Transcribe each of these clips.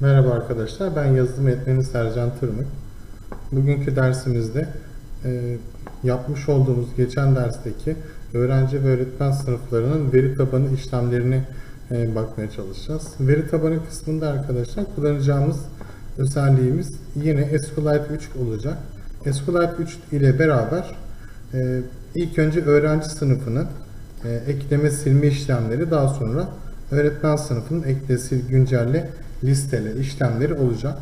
Merhaba arkadaşlar, ben yazılım eğitmeni Sercan Tırmık. Bugünkü dersimizde e, yapmış olduğumuz geçen dersteki öğrenci ve öğretmen sınıflarının veri tabanı işlemlerine e, bakmaya çalışacağız. Veri tabanı kısmında arkadaşlar kullanacağımız özelliğimiz yine SQLite 3 olacak. SQLite 3 ile beraber e, ilk önce öğrenci sınıfının e, ekleme silme işlemleri daha sonra öğretmen sınıfının ekle sil güncelle listele işlemleri olacak.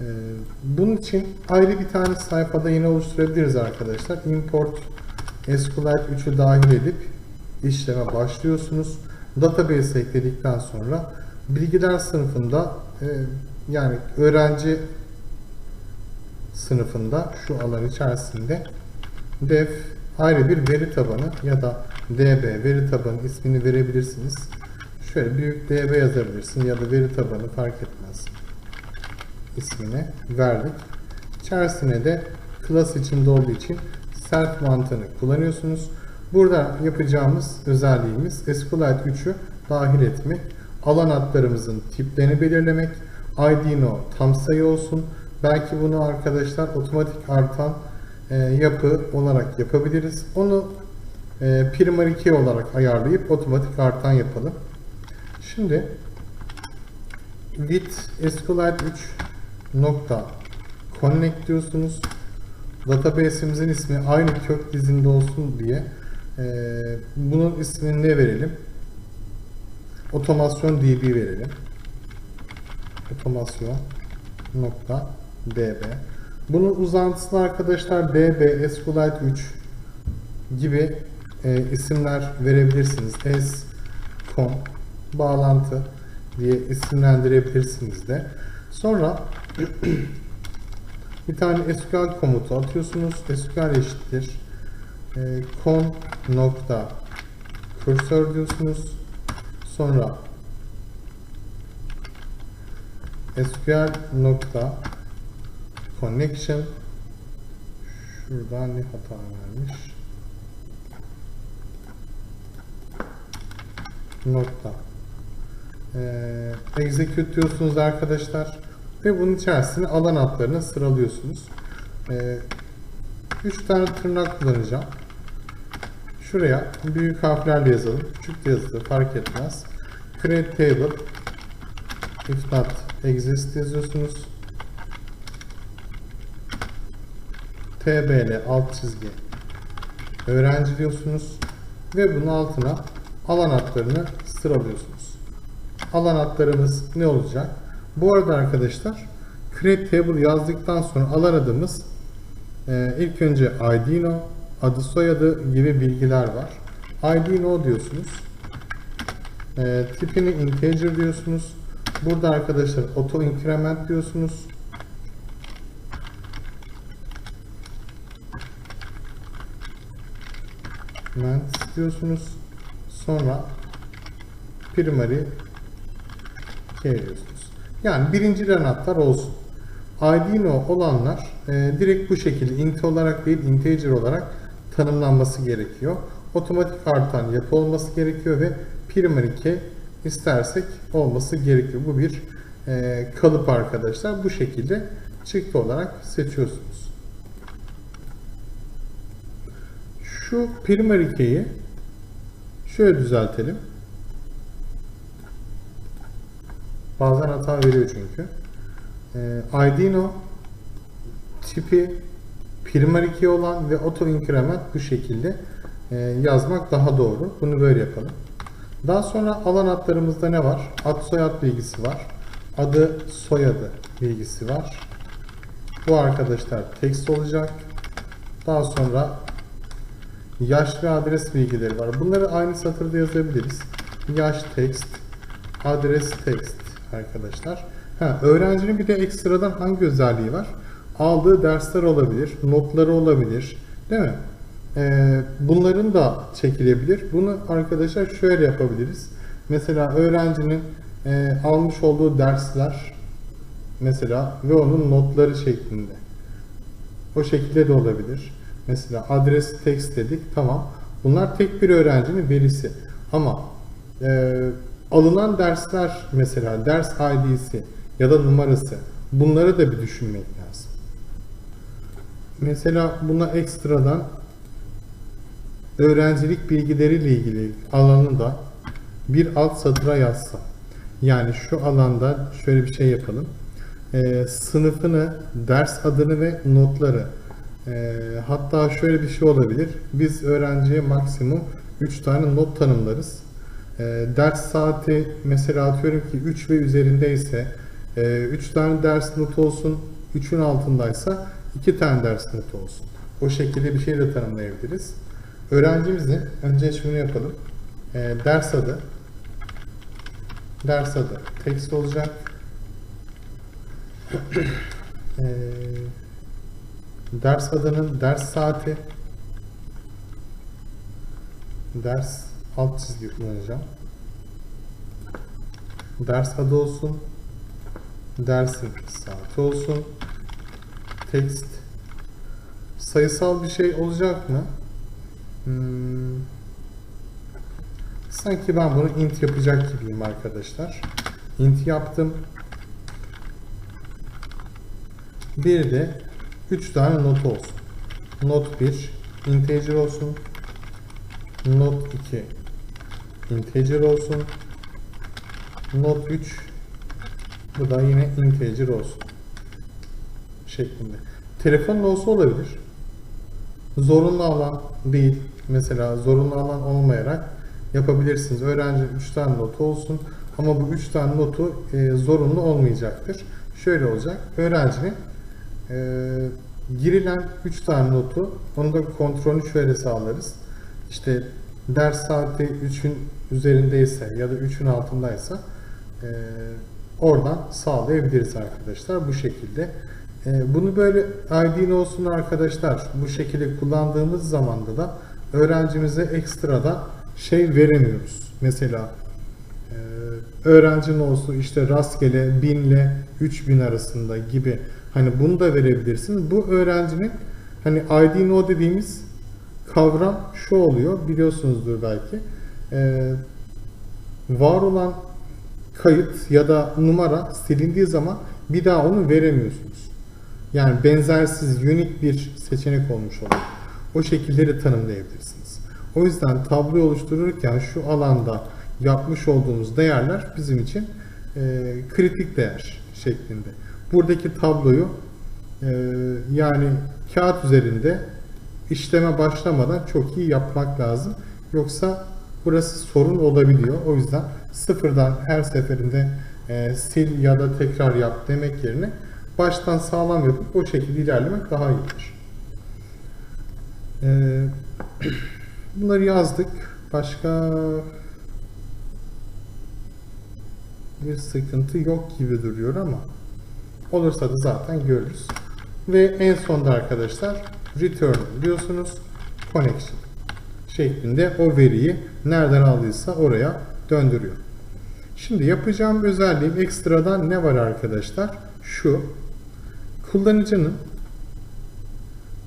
Ee, Bunun için ayrı bir tane sayfada yine oluşturabiliriz arkadaşlar. Import SQLite 3'ü dahil edip işleme başlıyorsunuz. Database ekledikten sonra bilgiler sınıfında e, yani öğrenci sınıfında şu alan içerisinde def ayrı bir veri tabanı ya da db veri tabanı ismini verebilirsiniz. Şöyle büyük DB yazabilirsin ya da veri tabanı fark etmez ismini verdik. İçerisine de class içinde olduğu için self mantığını kullanıyorsunuz. Burada yapacağımız özelliğimiz SQLite 3'ü dahil etmek. Alan adlarımızın tiplerini belirlemek. ID no tam sayı olsun. Belki bunu arkadaşlar otomatik artan e, yapı olarak yapabiliriz. Onu e, primary key olarak ayarlayıp otomatik artan yapalım. Şimdi with SQLite 3 nokta connect diyorsunuz. Database'imizin ismi aynı kök dizinde olsun diye e, bunun ismini ne verelim? Otomasyon DB verelim. Otomasyon nokta DB. Bunun uzantısını arkadaşlar DB, SQLite 3 gibi e, isimler verebilirsiniz. S, com, bağlantı diye isimlendirebilirsiniz de. Sonra bir tane SQL komutu atıyorsunuz. SQL eşittir. E, con nokta cursor diyorsunuz. Sonra SQL nokta connection şuradan ne hata vermiş nokta ee, execute diyorsunuz arkadaşlar ve bunun içerisine alan adlarını sıralıyorsunuz. Ee, üç tane tırnak kullanacağım. Şuraya büyük harflerle yazalım. Küçük de yazılır fark etmez. Create table if not exist yazıyorsunuz. TBL alt çizgi öğrenci diyorsunuz ve bunun altına alan adlarını sıralıyorsunuz. Alan adlarımız ne olacak? Bu arada arkadaşlar create table yazdıktan sonra alan adımız e, ilk önce ID no, adı soyadı gibi bilgiler var. ID no diyorsunuz. E, tipini integer diyorsunuz. Burada arkadaşlar auto increment diyorsunuz. Ment diyorsunuz. Sonra primary key diyorsunuz. Yani birinci anahtar olsun. ID no olanlar e, direkt bu şekilde int olarak değil integer olarak tanımlanması gerekiyor. Otomatik artan yapı olması gerekiyor ve primary key istersek olması gerekiyor. Bu bir e, kalıp arkadaşlar. Bu şekilde çıktı olarak seçiyorsunuz. Şu primary key'i şöyle düzeltelim. Bazen hata veriyor çünkü. Ee, IDNO tipi primary key olan ve auto increment bu şekilde e, yazmak daha doğru. Bunu böyle yapalım. Daha sonra alan adlarımızda ne var? Ad soyad bilgisi var. Adı soyadı bilgisi var. Bu arkadaşlar text olacak. Daha sonra yaş ve adres bilgileri var. Bunları aynı satırda yazabiliriz. Yaş text, adres text arkadaşlar. Ha, öğrencinin bir de ekstradan hangi özelliği var? Aldığı dersler olabilir, notları olabilir, değil mi? Ee, bunların da çekilebilir. Bunu arkadaşlar şöyle yapabiliriz. Mesela öğrencinin e, almış olduğu dersler mesela ve onun notları şeklinde. O şekilde de olabilir. Mesela adres text dedik. Tamam. Bunlar tek bir öğrencinin verisi. Ama e, alınan dersler mesela ders ID'si ya da numarası. Bunları da bir düşünmek lazım. Mesela buna ekstradan öğrencilik bilgileriyle ilgili alanı da bir alt satıra yazsam. Yani şu alanda şöyle bir şey yapalım. Ee, sınıfını, ders adını ve notları. Ee, hatta şöyle bir şey olabilir. Biz öğrenciye maksimum 3 tane not tanımlarız. Ee, ders saati mesela atıyorum ki 3 ve üzerindeyse 3 tane ders notu olsun, 3'ün altındaysa 2 tane ders notu olsun. O şekilde bir şey de tanımlayabiliriz. Öğrencimizin önce şunu yapalım. Ee, ders adı ders adı text olacak. Ee, ders adının ders saati ders alt çizgi kullanacağım. Ders adı olsun. Dersin saati olsun. Text sayısal bir şey olacak mı? Hmm. Sanki ben bunu int yapacak gibiyim arkadaşlar. int yaptım. Bir de 3 tane not olsun. Not 1 integer olsun. Not 2 integer olsun. Not 3 bu da yine integer olsun. Şeklinde. Telefon olsa olabilir. Zorunlu alan değil. Mesela zorunlu alan olmayarak yapabilirsiniz. Öğrenci 3 tane notu olsun ama bu 3 tane notu e, zorunlu olmayacaktır. Şöyle olacak. Öğrencinin e, girilen 3 tane notu onu da kontrolünü şöyle sağlarız. İşte ders saati 3'ün üzerindeyse ya da 3'ün altındaysa e, oradan sağlayabiliriz arkadaşlar bu şekilde. E, bunu böyle ID olsun arkadaşlar bu şekilde kullandığımız zamanda da öğrencimize ekstrada şey veremiyoruz. Mesela e, öğrenci nosu işte rastgele 1000 ile 3000 arasında gibi hani bunu da verebilirsin. Bu öğrencinin hani ID no dediğimiz kavram şu oluyor biliyorsunuzdur belki. E, var olan kayıt ya da numara silindiği zaman bir daha onu veremiyorsunuz. Yani benzersiz, unik bir seçenek olmuş oluyor. O şekilleri tanımlayabilirsiniz. O yüzden tablo oluştururken şu alanda yapmış olduğumuz değerler bizim için e, kritik değer şeklinde. Buradaki tabloyu e, yani kağıt üzerinde işleme başlamadan çok iyi yapmak lazım. Yoksa burası sorun olabiliyor. O yüzden sıfırdan her seferinde e, sil ya da tekrar yap demek yerine baştan sağlam yapıp o şekilde ilerlemek daha iyidir. E, bunları yazdık. Başka bir sıkıntı yok gibi duruyor ama olursa da zaten görürüz. Ve en sonda arkadaşlar return diyorsunuz connection şeklinde o veriyi nereden aldıysa oraya döndürüyor. Şimdi yapacağım özelliğim ekstradan ne var arkadaşlar? Şu kullanıcının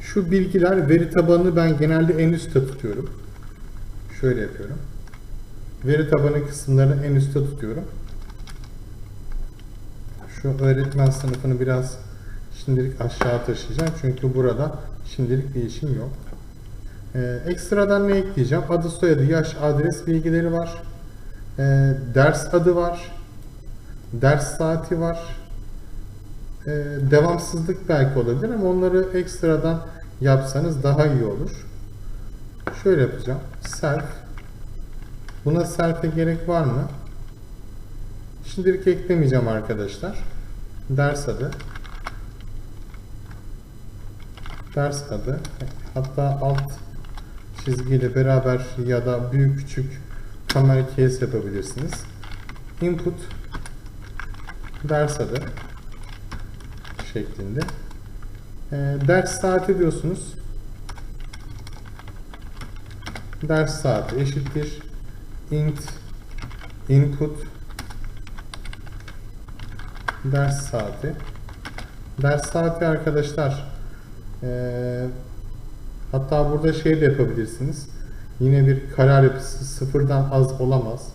şu bilgiler veri tabanını ben genelde en üstte tutuyorum. Şöyle yapıyorum. Veri tabanı kısımlarını en üstte tutuyorum. Şu öğretmen sınıfını biraz şimdilik aşağı taşıyacağım. Çünkü burada şimdilik değişim yok. Ee, ekstradan ne ekleyeceğim? Adı, soyadı, yaş, adres bilgileri var. Ee, ders adı var. Ders saati var. Ee, devamsızlık belki olabilir ama onları ekstradan yapsanız daha iyi olur. Şöyle yapacağım. Self. Buna self'e gerek var mı? Şimdilik eklemeyeceğim arkadaşlar. Ders adı. Ders adı. Hatta alt çizgiyle beraber ya da büyük küçük kamera case yapabilirsiniz. Input ders adı şeklinde. E, ders saati diyorsunuz. Ders saati eşittir int input ders saati. Ders saati arkadaşlar e, Hatta burada şey de yapabilirsiniz. Yine bir karar yapısı sıfırdan az olamaz.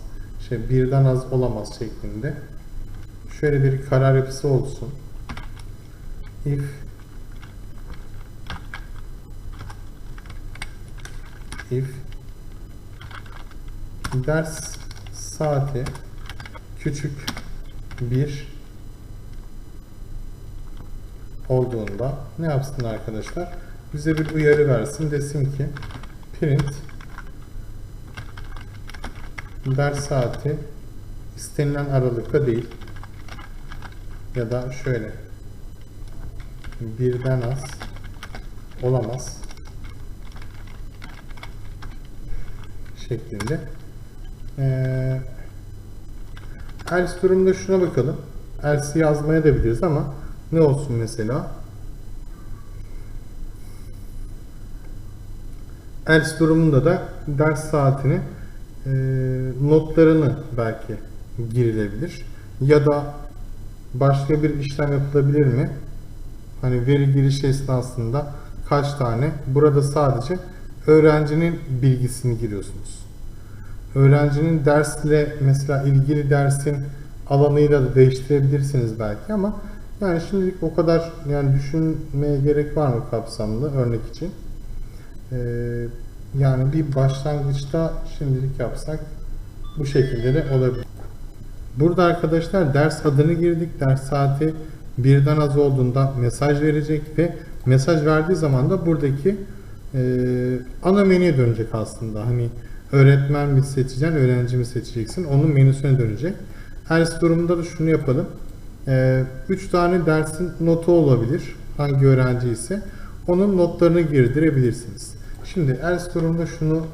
Şey birden az olamaz şeklinde. şöyle bir karar yapısı olsun. If if ders saati küçük bir olduğunda ne yapsın arkadaşlar? Bize bir uyarı versin. Desin ki print ders saati istenilen aralıkta değil ya da şöyle birden az olamaz şeklinde. Ee, else durumda şuna bakalım. Else yazmaya da biliriz ama ne olsun mesela? Else durumunda da ders saatini e, notlarını belki girilebilir. Ya da başka bir işlem yapılabilir mi? Hani veri girişi esnasında kaç tane? Burada sadece öğrencinin bilgisini giriyorsunuz. Öğrencinin dersle mesela ilgili dersin alanıyla da değiştirebilirsiniz belki ama yani şimdilik o kadar yani düşünmeye gerek var mı kapsamlı örnek için? Ee, yani bir başlangıçta şimdilik yapsak bu şekilde de olabilir. Burada arkadaşlar ders adını girdik. Ders saati birden az olduğunda mesaj verecek ve mesaj verdiği zaman da buradaki e, ana menüye dönecek aslında. Hani öğretmen mi seçeceksin, öğrenci mi seçeceksin? Onun menüsüne dönecek. Else durumunda da şunu yapalım. 3 e, tane dersin notu olabilir. Hangi öğrenci ise onun notlarını girdirebilirsiniz. Şimdi else durumunda şunu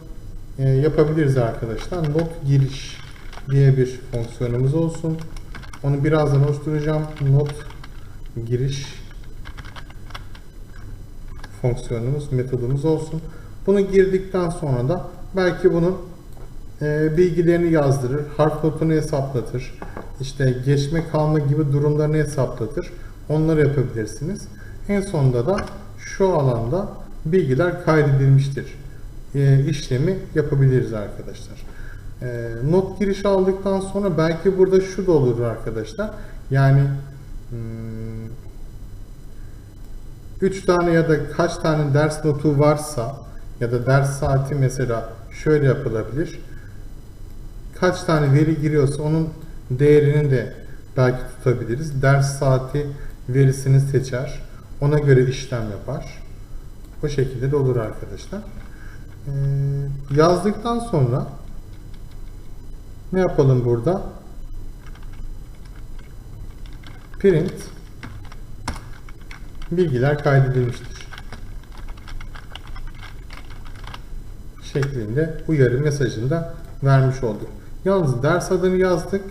e, yapabiliriz arkadaşlar. Not giriş diye bir fonksiyonumuz olsun. Onu birazdan oluşturacağım. Not giriş fonksiyonumuz, metodumuz olsun. Bunu girdikten sonra da belki bunun e, bilgilerini yazdırır, harf notunu hesaplatır, işte geçme kalma gibi durumlarını hesaplatır. Onları yapabilirsiniz. En sonunda da şu alanda bilgiler kaydedilmiştir e, işlemi yapabiliriz arkadaşlar. E, not girişi aldıktan sonra belki burada şu da olur arkadaşlar. Yani hmm, 3 tane ya da kaç tane ders notu varsa ya da ders saati mesela şöyle yapılabilir. Kaç tane veri giriyorsa onun değerini de belki tutabiliriz. Ders saati verisini seçer. Ona göre işlem yapar. Bu şekilde de olur arkadaşlar. Ee, yazdıktan sonra ne yapalım burada? Print bilgiler kaydedilmiştir. şeklinde uyarı mesajını da vermiş olduk. Yalnız ders adını yazdık.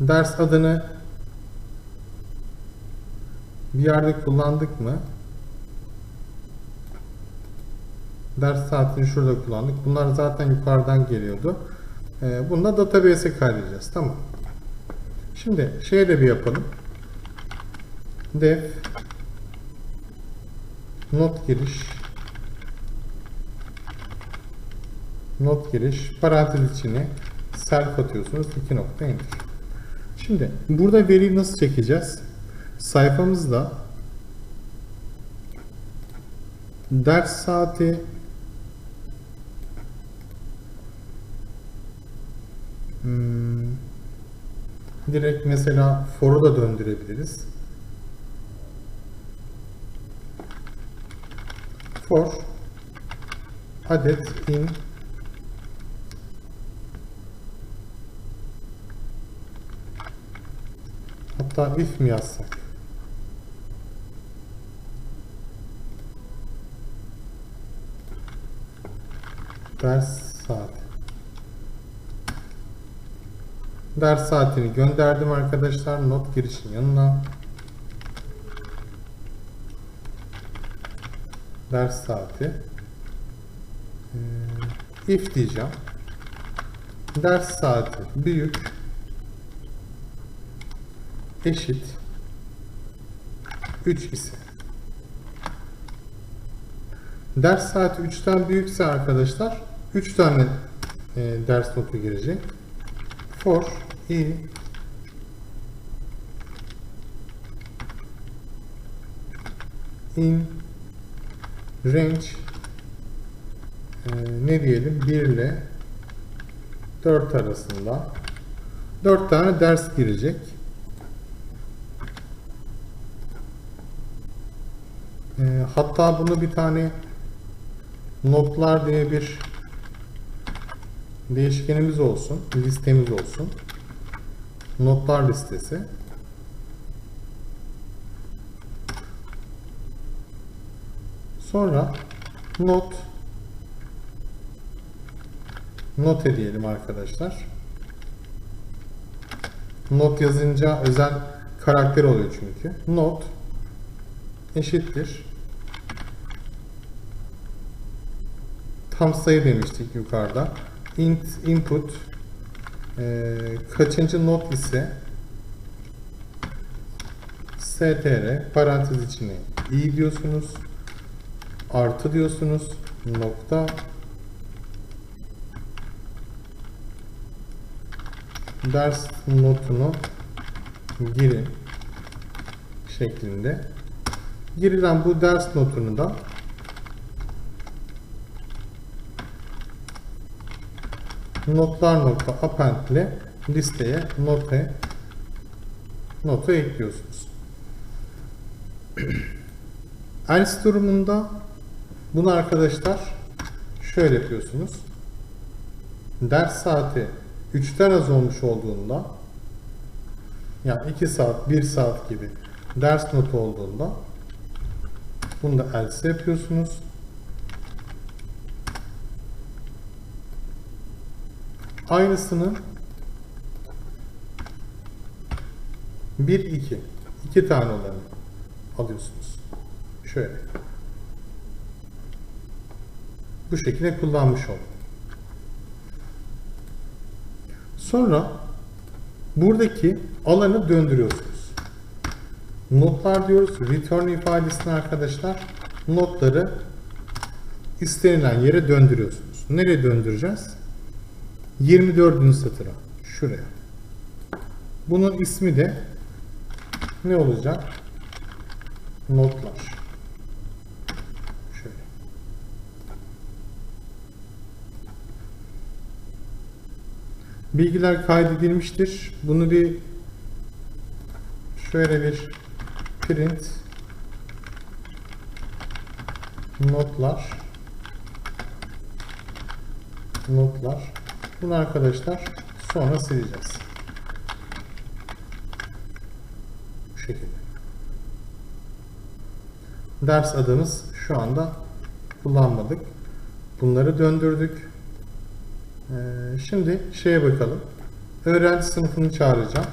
Ders adını bir yerde kullandık mı? Ders saatini şurada kullandık. Bunlar zaten yukarıdan geliyordu. Ee, bunu da database'e kaydedeceğiz. Tamam. Şimdi şeye de bir yapalım. Def not giriş not giriş parantez içine self atıyorsunuz. 2 nokta enter. Şimdi burada veriyi nasıl çekeceğiz? Sayfamızda ders saati hmm, direkt mesela for'u da döndürebiliriz. For adet in Hatta if mi yazsak? Ders saati. Ders saatini gönderdim arkadaşlar. Not girişin yanına. Ders saati. Ee, if diyeceğim. Ders saati büyük eşit. 3 ise. Ders saati 3'ten büyükse arkadaşlar 3 tane e, ders notu girecek. For i. İn range e, ne diyelim? 1 ile 4 arasında. 4 tane ders girecek. E, hatta bunu bir tane notlar diye bir değişkenimiz olsun, listemiz olsun. Notlar listesi. Sonra not not diyelim arkadaşlar. Not yazınca özel karakter oluyor çünkü. Not eşittir. Tam sayı demiştik yukarıda. Int input e, kaçıncı not ise str parantez içine i diyorsunuz artı diyorsunuz nokta ders notunu girin şeklinde girilen bu ders notunu da notlar nokta append ile listeye note notu ekliyorsunuz. Else durumunda bunu arkadaşlar şöyle yapıyorsunuz. Ders saati 3'ten az olmuş olduğunda yani 2 saat, 1 saat gibi ders notu olduğunda bunu da else yapıyorsunuz. Aynısını 1 2 iki tane olanı alıyorsunuz. Şöyle. Bu şekilde kullanmış oldum. Sonra buradaki alanı döndürüyorsunuz. Notlar diyoruz. Return ifadesini arkadaşlar notları istenilen yere döndürüyorsunuz. Nereye döndüreceğiz? 24. satıra. Şuraya. Bunun ismi de ne olacak? Notlar. Şöyle. Bilgiler kaydedilmiştir. Bunu bir şöyle bir print notlar notlar bunu arkadaşlar sonra sileceğiz. Bu şekilde. Ders adımız şu anda kullanmadık. Bunları döndürdük. Ee, şimdi şeye bakalım. Öğrenci sınıfını çağıracağım.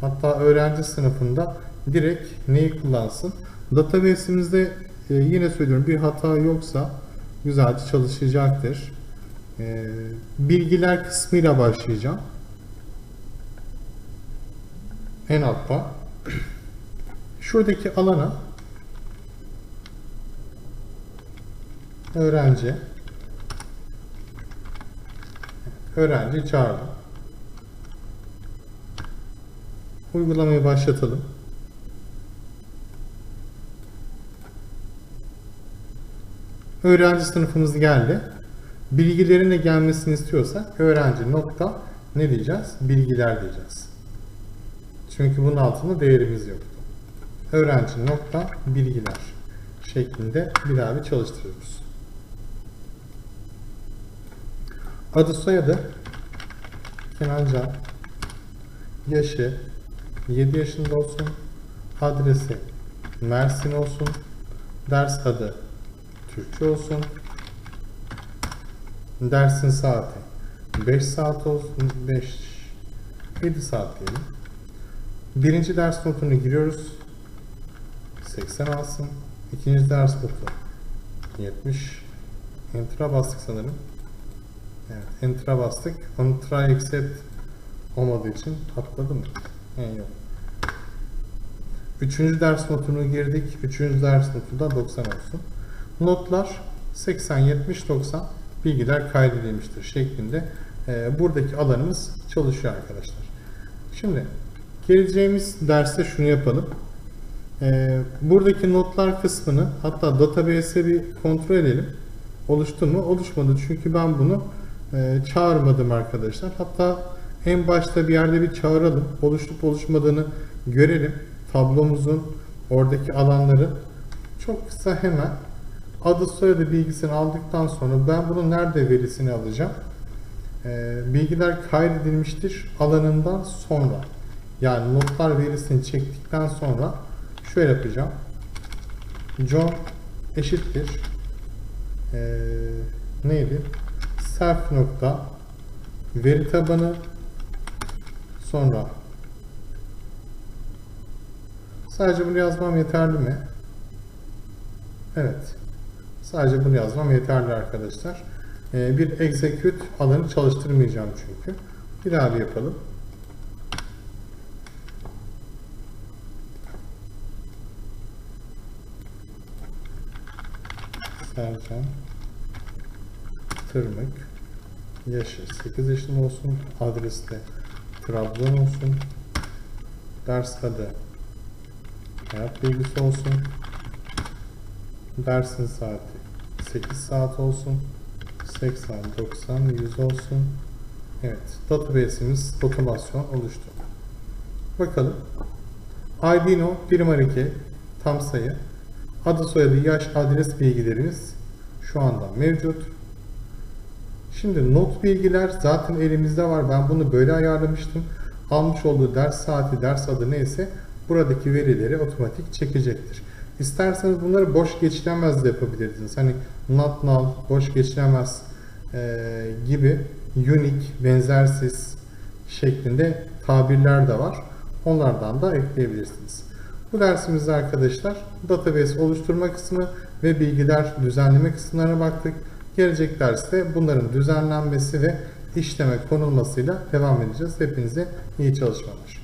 Hatta öğrenci sınıfında direkt neyi kullansın? Database'imizde e, yine söylüyorum bir hata yoksa güzelce çalışacaktır. E, bilgiler kısmıyla başlayacağım. En altta. Şuradaki alana öğrenci öğrenci çağırdım. Uygulamayı başlatalım. Öğrenci sınıfımız geldi. Bilgilerin de gelmesini istiyorsak öğrenci nokta ne diyeceğiz? Bilgiler diyeceğiz. Çünkü bunun altında değerimiz yoktu. Öğrenci nokta bilgiler şeklinde bir bir çalıştırıyoruz. Adı soyadı Kenan Can yaşı 7 yaşında olsun adresi Mersin olsun ders adı Türkçe olsun dersin saati 5 saat olsun 5 7 saat diyelim birinci ders notunu giriyoruz 80 alsın ikinci ders notu 70 enter'a bastık sanırım Evet, enter'a bastık. Onu try accept olmadığı için atladı mı? Üçüncü ders notunu girdik. Üçüncü ders notu da 90 olsun. Notlar 80, 70, 90 bilgiler kaydedilmiştir şeklinde e, buradaki alanımız çalışıyor arkadaşlar. Şimdi geleceğimiz derste şunu yapalım. Ee, buradaki notlar kısmını hatta database'e bir kontrol edelim. Oluştu mu? Oluşmadı. Çünkü ben bunu e, çağırmadım arkadaşlar. Hatta en başta bir yerde bir çağıralım. Oluşup oluşmadığını görelim. Tablomuzun oradaki alanları çok kısa hemen adı soyadı bilgisini aldıktan sonra ben bunun nerede verisini alacağım? Ee, bilgiler kaydedilmiştir alanından sonra. Yani notlar verisini çektikten sonra şöyle yapacağım. John eşittir ee, neydi? Self nokta veri tabanı sonra sadece bunu yazmam yeterli mi? Evet. Sadece bunu yazmam yeterli arkadaşlar. Ee, bir execute alanı çalıştırmayacağım çünkü. Bir bir yapalım. Sercan Tırmık Yaşı 8 yaşında olsun. Adreste Trabzon olsun. Ders adı hayat bilgisi olsun. Dersin saati 8 saat olsun. 80, 90, 100 olsun. Evet, database'imiz otomasyon oluştu. Bakalım. IDNO birim hareket tam sayı. Adı soyadı, yaş, adres bilgilerimiz şu anda mevcut. Şimdi not bilgiler zaten elimizde var. Ben bunu böyle ayarlamıştım. Almış olduğu ders saati, ders adı neyse buradaki verileri otomatik çekecektir. İsterseniz bunları boş geçilemez de yapabilirsiniz. Hani not null, boş geçilemez e, gibi unique, benzersiz şeklinde tabirler de var. Onlardan da ekleyebilirsiniz. Bu dersimizde arkadaşlar database oluşturma kısmı ve bilgiler düzenleme kısımlarına baktık. Gelecek derste bunların düzenlenmesi ve işleme konulmasıyla devam edeceğiz. Hepinize iyi çalışmalar.